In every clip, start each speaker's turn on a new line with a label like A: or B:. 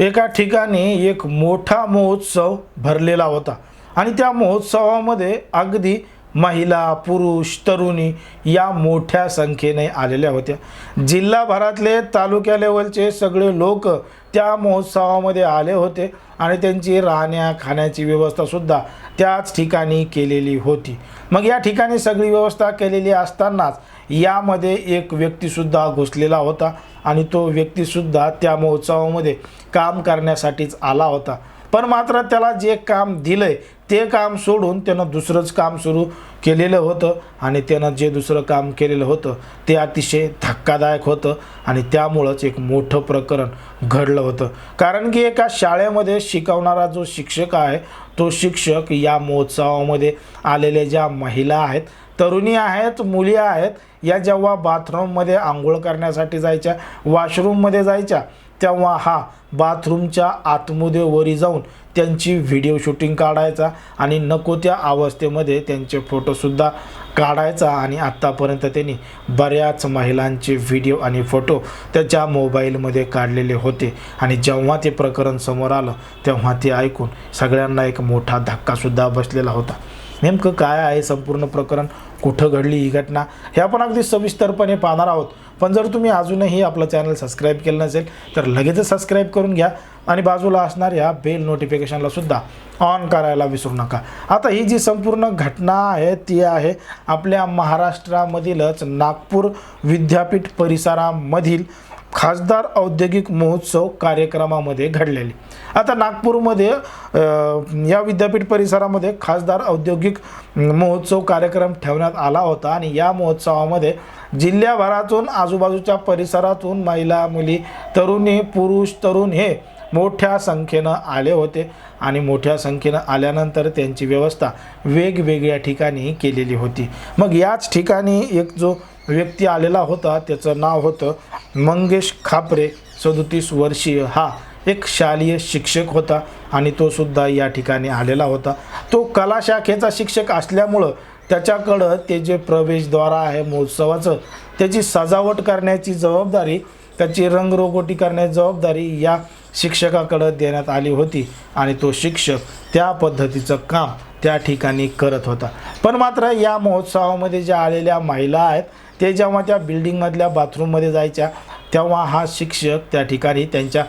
A: एका ठिकाणी एक मोठा महोत्सव भरलेला होता. आणि त्या महोत्सवामध्ये अगदी महिला पुरुष तरुणी या मोठ्या संख्येने आलेल्या होत्या. जिल्हाभरातले तालुक्या लेवलचे सगळे लोक त्या महोत्सवामध्ये आले होते आणि त्यांची राहण्या खाण्याची व्यवस्थासुद्धा त्याच ठिकाणी केलेली होती. मग या ठिकाणी सगळी व्यवस्था केलेली असतानाच यामध्ये एक व्यक्तीसुद्धा घुसलेला होता आणि तो व्यक्तीसुद्धा त्या महोत्सवामध्ये काम करण्यासाठीच आला होता. पण मात्र त्याला जे काम दिलंय ते काम सोडून त्यानं दुसरंच काम सुरू केलेलं होतं आणि त्यानं जे दुसरं काम केलेलं होतं ते अतिशय धक्कादायक होतं आणि त्यामुळंच एक मोठं प्रकरण घडलं होतं. कारण की एका शाळेमध्ये शिकवणारा जो शिक्षक आहे तो शिक्षक या महोत्सवामध्ये आलेल्या ज्या महिला आहेत तरुणी आहेत मुली आहेत या जेव्हा बाथरूममध्ये आंघोळ करण्यासाठी जायच्या वॉशरूममध्ये जायच्या तेव्हा हा बाथरूमच्या आतमध्ये वरी जाऊन त्यांची व्हिडिओ शूटिंग काढायचा आणि नको त्या अवस्थेमध्ये त्यांचे फोटोसुद्धा काढायचा. आणि आत्तापर्यंत त्यांनी बऱ्याच महिलांचे व्हिडिओ आणि फोटो त्याच्या मोबाईलमध्ये काढलेले होते. आणि जेव्हा ते प्रकरण समोर आलं तेव्हा ते ऐकून सगळ्यांना एक मोठा धक्कासुद्धा बसलेला होता. नेमकं काय आहे संपूर्ण प्रकरण? कुठं घडली ही घटना? हे आपण अगदी सविस्तरपणे पाहणार आहोत. पण जर तुम्ही अजूनही आपलं चॅनल सबस्क्राईब केलं नसेल तर लगेचच सबस्क्राईब करून घ्या आणि बाजूला असणाऱ्या बेल नोटिफिकेशनला सुद्धा ऑन करायला विसरू नका. आता ही जी संपूर्ण घटना आहे ती आहे आपल्या महाराष्ट्रामधीलच नागपूर विद्यापीठ परिसरामधील खासदार औद्योगिक महोत्सव कार्यक्रमामध्ये घडलेली. आता नागपूरमध्ये या विद्यापीठ परिसरामध्ये खासदार औद्योगिक महोत्सव कार्यक्रम ठेवण्यात आला होता आणि या महोत्सवामध्ये जिल्ह्याभरातून आजूबाजूच्या परिसरातून महिला मुली तरुणी पुरुष तरुण हे मोठ्या संख्येनं आले होते आणि मोठ्या संख्येनं आल्यानंतर त्यांची व्यवस्था वेगवेगळ्या ठिकाणी केलेली होती. मग याच ठिकाणी एक जो व्यक्ती आलेला होता त्याचं नाव होतं मंगेश खापरे सदोतीस वर्षीय. हा एक शालेय शिक्षक होता आणि तो सुद्धा या ठिकाणी आलेला होता. तो कला शाखेचा शिक्षक असल्यामुळं त्याच्याकडं ते जे प्रवेशद्वार आहे महोत्सवाचं त्याची सजावट करण्याची जबाबदारी त्याची रंगरोगोटी करण्याची जबाबदारी या शिक्षकाकडं देण्यात आली होती आणि तो शिक्षक त्या पद्धतीचं काम त्या ठिकाणी करत होता. पण मात्र या महोत्सवामध्ये ज्या आलेल्या महिला आहेत ते जेव्हा त्या बिल्डिंगमधल्या बाथरूममध्ये जायच्या तेव्हा हा शिक्षक त्या ठिकाणी त्यांच्या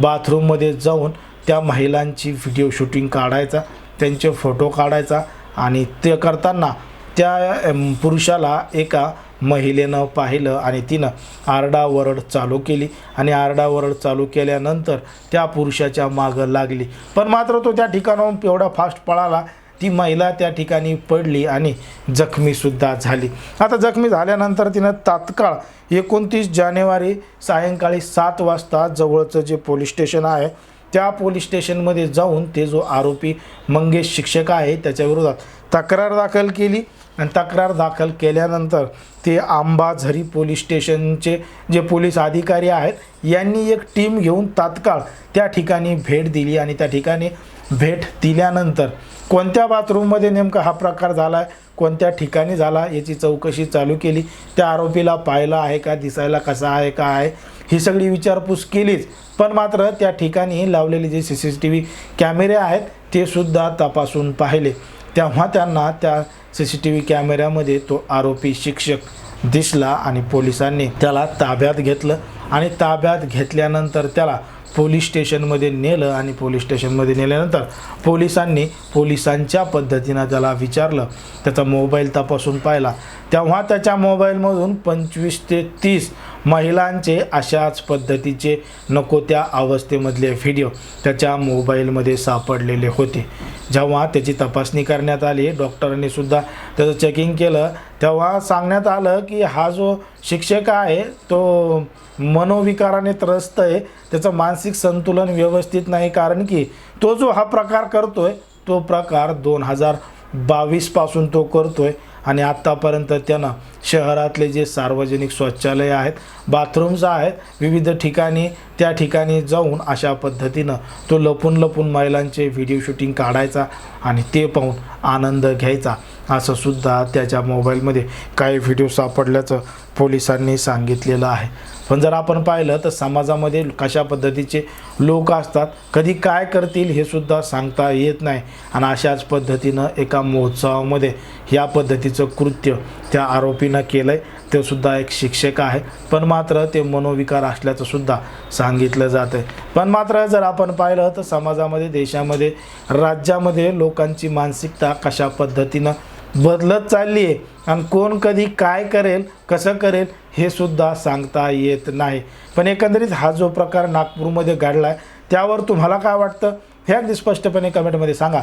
A: बाथरूममध्ये जाऊन त्या महिलांची व्हिडिओ शूटिंग काढायचा त्यांचे फोटो काढायचा आणि ते करताना त्या पुरुषाला एका महिलेनं पाहिलं आणि तिनं आरडाओरड चालू केली आणि आरडाओरड चालू केल्यानंतर त्या पुरुषाच्या मागं लागली. पण मात्र तो त्या ठिकाणाहून एवढा फास्ट पळाला ती महिला त्या ठिकाणी पडली आणि जखमीसुद्धा झाली. आता जखमी झाल्यानंतर तिनं तात्काळ एकोणतीस जानेवारी सायंकाळी सात वाजता जवळचं जे पोलीस स्टेशन आहे त्या पोलीस स्टेशनमध्ये जाऊन ते जो आरोपी मंगेश शिक्षक आहे त्याच्याविरोधात तक्रार दाखल केली. आणि तक्रार दाखल केल्यानंतर ते आंबाझरी पोलीस स्टेशनचे जे पोलीस अधिकारी आहेत यांनी एक टीम घेऊन तात्काळ त्या ठिकाणी भेट दिली. आणि त्या ठिकाणी भेट दिल्यानंतर कोणत्या बाथरूममध्ये नेमका हा प्रकार झाला आहे कोणत्या ठिकाणी झाला याची चौकशी चालू केली. त्या आरोपीला पाहिलं आहे का दिसायला कसा आहे का आहे ही सगळी विचारपूस केलीच. पण मात्र त्या ठिकाणी लावलेले जे सी सी टी व्ही कॅमेरे आहेत ते सुद्धा तपासून पाहिले. तेव्हा त्यांना त्या सी सी टी व्ही कॅमेऱ्यामध्ये तो आरोपी शिक्षक दिसला आणि पोलिसांनी त्याला ताब्यात घेतलं आणि ताब्यात घेतल्यानंतर त्याला पोलीस स्टेशनमध्ये नेलं आणि पोलीस स्टेशनमध्ये नेल्यानंतर पोलिसांनी पोलिसांच्या पद्धतीनं त्याला विचारलं. त्याचा मोबाईल तपासून पाहिला. तेव्हा त्याच्या मोबाईलमधून पंचवीस ते तीस महिलांचे अशाच पद्धतीचे नको त्या अवस्थेमधले व्हिडिओ त्याच्या मोबाईलमध्ये सापडलेले होते. जेव्हा त्याची तपासणी करण्यात आली डॉक्टरांनी सुद्धा त्याचं चेकिंग केलं तेव्हा सांगण्यात आलं की हा जो शिक्षक आहे तो मनोविकाराने त्रस्त आहे. त्याचं मानसिक संतुलन व्यवस्थित नाही कारण की तो जो हा प्रकार करतो आहे तो प्रकार दोन हजार बावीसपासून तो करतो आहे आणि आत्तापर्यंत त्यानं शहरातले जे सार्वजनिक शौचालय आहेत बाथरूम्स आहेत विविध ठिकाणी त्या ठिकाणी जाऊन अशा पद्धतीनं तो लपून लपून महिलांचे व्हिडिओ शूटिंग काढायचा आणि ते पाहून आनंद घ्यायचा असं सुद्धा त्याच्या मोबाईलमध्ये काही व्हिडिओ सापडल्याचं पोलिसांनी सांगितलेलं आहे. पण जर आपण पाहिलं तर समाजामध्ये कशा पद्धतीचे लोक असतात कधी काय करतील हे सुद्धा सांगता येत नाही. आणि अशाच पद्धतीनं एका महोत्सवामध्ये या पद्धतीचं कृत्य त्या आरोपीनं केलं आहे ते सुद्धा एक शिक्षक आहे. पण मात्र ते मनोविकार असल्याचं सुद्धा सांगितलं जात आहे पण मात्र जर आपण पाहिलं तर समाजामध्ये देशामध्ये राज्यामध्ये लोकांची मानसिकता कशा पद्धतीनं बदलत चालली आहे आणि कोण कधी काय करेल कसं करेल हे सुद्धा सांगता येत नाही. पण एकंदरीत हा जो प्रकार नागपूरमध्ये घडला आहे त्यावर तुम्हाला काय वाटतं? हे अगदी स्पष्टपणे कमेंटमध्ये सांगा.